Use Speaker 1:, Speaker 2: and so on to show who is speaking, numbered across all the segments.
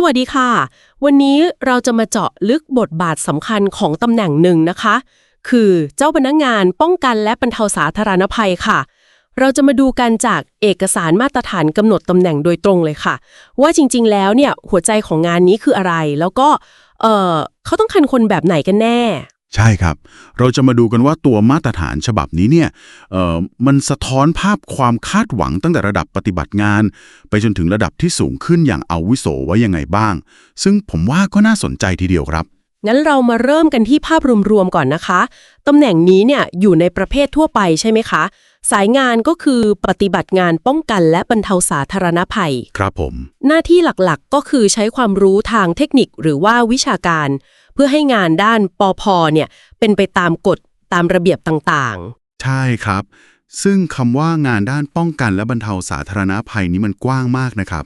Speaker 1: สวัสดีค่ะ วันนี้เราจะมาเจาะลึกบทบาทสำคัญของตำแหน่งหนึ่งนะคะ คือเจ้าพนักงานป้องกันและบรรเทาสาธารณภัยค่ะ เราจะมาดูกันจากเอกสารมาตรฐานกำหนดตำแหน่งโดยตรงเลยค่ะ ว่าจริงๆ แล้วเนี่ยหัวใจของงานนี้คืออะไร แล้วก็เออเขาต้องการคนแบบไหนกันแน่
Speaker 2: ใช่ครับ เราจะมาดูกันว่าตัวมาตรฐานฉบับนี้เนี่ยเอ่อมันสะท้อนภาพความคาดหวังตั้งแต่ระดับปฏิบัติงาน ไปจนถึงระดับที่สูงขึ้นอย่างอาวุโสไว้ยังไงบ้าง ซึ่งผมว่าก็น่าสนใจทีเดียวครับ
Speaker 1: งั้นเรามาเริ่มกันที่ภาพรวมๆก่อนนะคะตำแหน่งนี้เนี่ยอยู่ในประเภททั่วไปใช่ไหมคะ สายงานก็คือปฏิบัติงานป้องกันและบรรเทาสาธารณภัย
Speaker 2: ครับผม
Speaker 1: หน้าที่หลักๆก็คือใช้ความรู้ทางเทคนิคหรือว่าวิชาการเพื่อให้งานด้านปอพเนี่ยเป็นไปตามกฎตามระเบียบต่าง
Speaker 2: ใช่ครับ ซึ่งคำว่างานด้านป้องกันและบรรเทาสาธารณภัยนี้มันกว้างมากนะครับ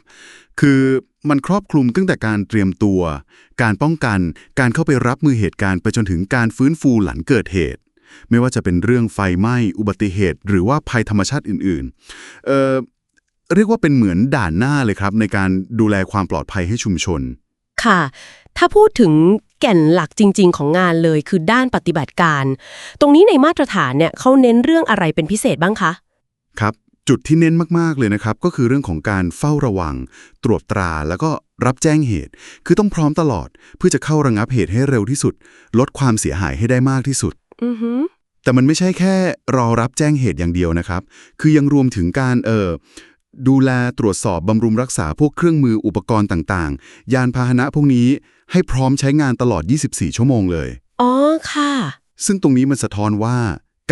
Speaker 2: คือมันครอบคลุมตั้งแต่การเตรียมตัว การป้องกัน การเข้าไปรับมือเหตุการณ์ไปจนถึงการฟื้นฟูหลังเกิดเหตุ ไม่ว่าจะเป็นเรื่องไฟไหม้ อุบัติเหตุ หรือว่าภัยธรรมชาติอื่นๆ เอ่อเรียกว่าเป็นเหมือนด่านหน้าเลยครับ ในการดูแลความปลอดภัยให้ชุมชน
Speaker 1: ๆค่ะ ถ้าพูดถึง แก่นหลักจริง ๆ ของงานเลยคือด้านปฏิบัติการ ตรงนี้ในมาตรฐานเนี่ยเขาเน้นเรื่องอะไรเป็นพิเศษบ้างคะ
Speaker 2: ครับจุดที่เน้นมาก ๆ เลยนะครับ ก็คือเรื่องของการเฝ้าระวัง ตรวจตราแล้วก็รับแจ้งเหตุ คือต้องพร้อมตลอด เพื่อจะเข้าระงับเหตุให้เร็วที่สุด ลดความเสียหายให้ได้มากที่สุด
Speaker 1: อือหือ
Speaker 2: แต่มันไม่ใช่แค่รอรับแจ้งเหตุอย่างเดียวนะครับ คือยังรวมถึงการเอ่อ ดูแลตรวจสอบบำรุงรักษาพวกเครื่องมืออุปกรณ์ต่างๆ ยานพาหนะพวกนี้ให้พร้อมใช้งานตลอด 24 ชั่วโมงเลย
Speaker 1: อ๋อค่ะ
Speaker 2: ซึ่งตรงนี้มันสะท้อนว่า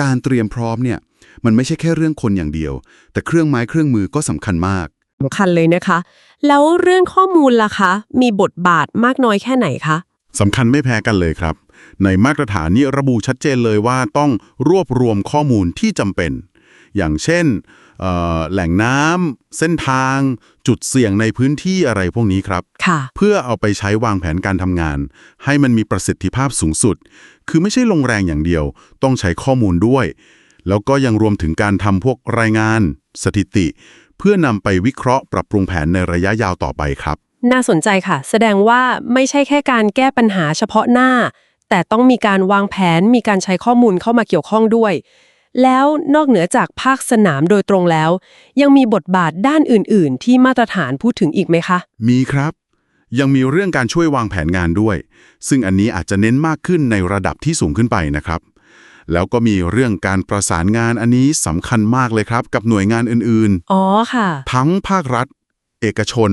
Speaker 2: การเตรียมพร้อมเนี่ยมันไม่ใช่แค่เรื่องคนอย่างเดียว แต่เครื่องไม้เครื่องมือก็สำคัญมาก
Speaker 1: สำคัญเลยนะคะ แล้วเรื่องข้อมูลล่ะคะ มีบทบาทมากน้อยแค่ไหนคะ
Speaker 2: สำคัญไม่แพ้กันเลยครับ ในมาตรฐานนี้ระบุชัดเจนเลยว่าต้องรวบรวมข้อมูลที่จำเป็น อย่างเช่นเอ่อ แหล่งน้ำเส้นทาง จุดเสี่ยงในพื้นที่อะไรพวกนี้ครับ
Speaker 1: ค่ะ
Speaker 2: เพื่อเอาไปใช้วางแผนการทำงาน ให้มันมีประสิทธิภาพสูงสุด คือไม่ใช่ลงแรงอย่างเดียว ต้องใช้ข้อมูลด้วย แล้วก็ยังรวมถึงการทำพวกรายงาน สถิติ เพื่อนำไปวิเคราะห์ปรับปรุงแผนในระยะยาวต่อไปครับ
Speaker 1: น่าสนใจค่ะ แสดงว่าไม่ใช่แค่การแก้ปัญหาเฉพาะหน้า แต่ต้องมีการวางแผนมีการใช้ข้อมูลเข้ามาเกี่ยวข้องด้วย แล้วนอกเหนือจากภาคสนามโดยตรงแล้ว ยังมีบทบาทด้านอื่น ๆ ที่มาตรฐานพูดถึงอีกไหมคะ
Speaker 2: มีครับ ยังมีเรื่องการช่วยวางแผนงานด้วย ซึ่งอันนี้อาจจะเน้นมากขึ้นในระดับที่สูงขึ้นไปนะครับ แล้วก็มีเรื่องการประสานงานอันนี้สำคัญมากเลยครับ กับหน่วยงานอื่น
Speaker 1: อ๋อค่ะ
Speaker 2: ๆทั้งภาครัฐ เอกชน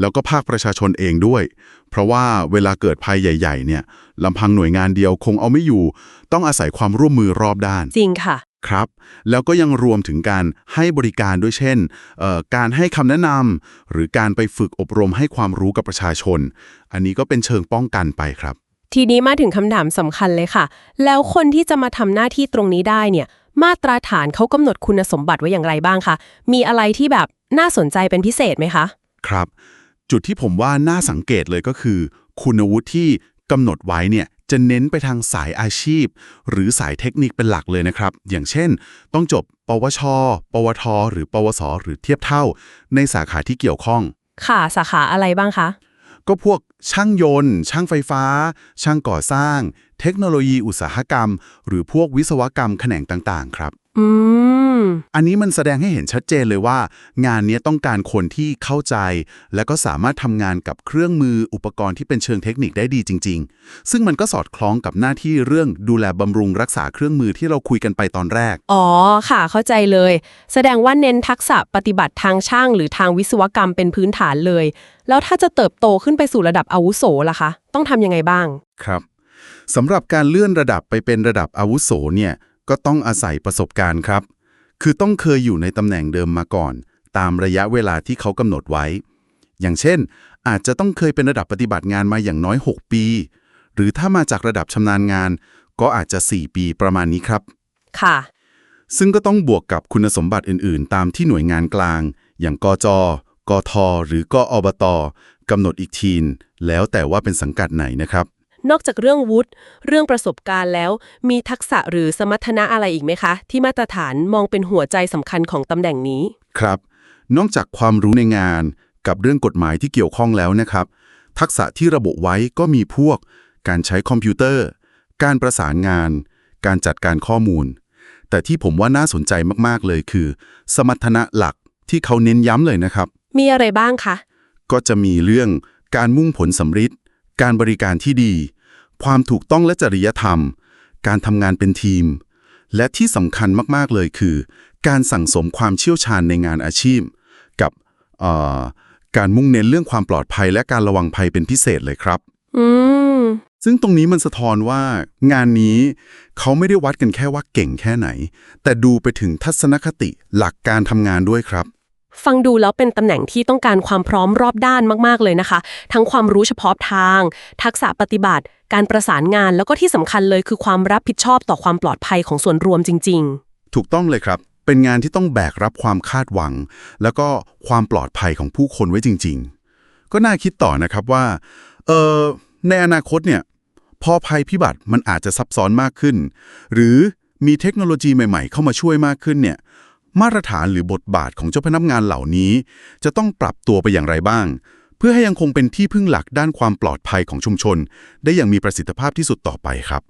Speaker 2: แล้วก็ภาคประชาชนเองด้วย เพราะว่าเวลาเกิดภัยใหญ่ ๆ เนี่ยลำพังหน่วยงานเดียวคงเอาไม่อยู่ ต้องอาศัยความร่วมมือรอบด้าน
Speaker 1: จริงค่ะ
Speaker 2: ครับ แล้วก็ยังรวมถึงการให้บริการด้วยเช่นเอ่อการให้คำแนะนำหรือการไปฝึกอบรมให้ความรู้กับประชาชน อันนี้ก็เป็นเชิงป้องกันไปครับ
Speaker 1: ทีนี้มาถึงคำถามสำคัญเลยค่ะ แล้วคนที่จะมาทำหน้าที่ตรงนี้ได้เนี่ย มาตรฐานเขากำหนดคุณสมบัติไว้อย่างไรบ้างคะ มีอะไรที่แบบน่าสนใจเป็นพิเศษไหมคะ
Speaker 2: ครับ จุดที่ผมว่าน่าสังเกตเลยก็คือ คุณวุฒิที่กำหนดไว้เนี่ย จะเน้นไปทางสายอาชีพ หรือสายเทคนิคเป็นหลักเลยนะครับ อย่างเช่น ต้องจบ ปวช ปวท หรือ ปวส หรือเทียบเท่า ในสาขาที่เกี่ยวข้อง
Speaker 1: ค่ะ สาขาอะไรบ้างคะ
Speaker 2: ก็พวกช่างยนต์ ช่างไฟฟ้า ช่างก่อสร้าง เทคโนโลยีอุตสาหกรรม หรือพวกวิศวกรรมแขนงต่างๆ ครับ
Speaker 1: อืม
Speaker 2: อันนี้มันแสดงให้เห็นชัดเจนเลยว่า งานนี้ต้องการคนที่เข้าใจ และก็สามารถทำงานกับเครื่องมืออุปกรณ์ที่เป็นเชิงเทคนิคได้ดีจริง ๆ ซึ่งมันก็สอดคล้องกับหน้าที่เรื่องดูแลบำรุงรักษาเครื่องมือที่เราคุยกันไปตอนแรก
Speaker 1: อ๋อค่ะ เข้าใจเลย แสดงว่าเน้นทักษะปฏิบัติทางช่าง หรือทางวิศวกรรมเป็นพื้นฐานเลย แล้วถ้าจะเติบโตขึ้นไปสู่ระดับอาวุโสล่ะคะ ต้องทำยังไงบ้าง
Speaker 2: ครับสำหรับการเลื่อนระดับไปเป็นระดับอาวุโสเนี่ยก็ต้องอาศัยประสบการณ์ครับ คือต้องเคยอยู่ในตำแหน่งเดิมมาก่อน ตามระยะเวลาที่เขากำหนดไว้ อย่างเช่น อาจจะต้องเคยเป็นระดับปฏิบัติงานมาอย่างน้อย 6 ปี หรือถ้ามาจากระดับชำนาญงาน ก็อาจจะ 4 ปีประมาณนี้ครับ
Speaker 1: ค่ะ
Speaker 2: ซึ่งก็ต้องบวกกับคุณสมบัติอื่น ๆ ตามที่หน่วยงานกลาง อย่างกจกทหรือกอบตกำหนดอีกทีนแล้วแต่ว่าเป็นสังกัดไหนนะครับ
Speaker 1: นอกจากเรื่องวุฒิเรื่องประสบการณ์แล้ว มีทักษะหรือสมรรถนะอะไรอีกไหมคะ ที่มาตรฐานมองเป็นหัวใจสำคัญของตำแหน่งนี้
Speaker 2: ครับ นอกจากความรู้ในงานกับเรื่องกฎหมายที่เกี่ยวข้องแล้วนะครับ ทักษะที่ระบุไว้ก็มีพวก การใช้คอมพิวเตอร์ การประสานงาน การจัดการข้อมูล แต่ที่ผมว่าน่าสนใจมากๆเลยคือ สมรรถนะหลักที่เขาเน้นย้ำเลยนะครับ
Speaker 1: มีอะไรบ้างคะ
Speaker 2: ก็จะมีเรื่องการมุ่งผลสำฤทธิ์การบริการที่ดี ความถูกต้องและจริยธรรม การทำงานเป็นทีม และที่สำคัญมากๆเลยคือ การสั่งสมความเชี่ยวชาญในงานอาชีพ กับเอ่อการมุ่งเน้นเรื่องความปลอดภัย และการระวังภัยเป็นพิเศษเลยครับ
Speaker 1: อืม
Speaker 2: ซึ่งตรงนี้มันสะท้อนว่างานนี้เขาไม่ได้วัดกันแค่ว่าเก่งแค่ไหน แต่ดูไปถึงทัศนคติหลักการทำงานด้วยครับ
Speaker 1: ฟังดูแล้วเป็นตำแหน่งที่ต้องการความพร้อมรอบด้านมากๆเลยนะคะ ทั้งความรู้เฉพาะทาง ทักษะปฏิบัติ การประสานงานแล้วก็ที่สำคัญเลยคือความรับผิดชอบต่อความปลอดภัยของส่วนรวมจริง ๆ
Speaker 2: ถูกต้องเลยครับ เป็นงานที่ต้องแบกรับความคาดหวัง แล้วก็ความปลอดภัยของผู้คนไว้จริง ๆ ก็น่าคิดต่อนะครับว่าเออในอนาคตเนี่ยพอภัยพิบัติมันอาจจะซับซ้อนมากขึ้น หรือมีเทคโนโลยีใหม่ ๆ เข้ามาช่วยมากขึ้นเนี่ย มาตรฐานหรือบทบาทของเจ้าพนักงานเหล่านี้ จะต้องปรับตัวไปอย่างไรบ้าง เพื่อให้ยังคงเป็นที่พึ่งหลักด้านความปลอดภัยของชุมชน ได้อย่างมีประสิทธิภาพที่สุดต่อไปครับ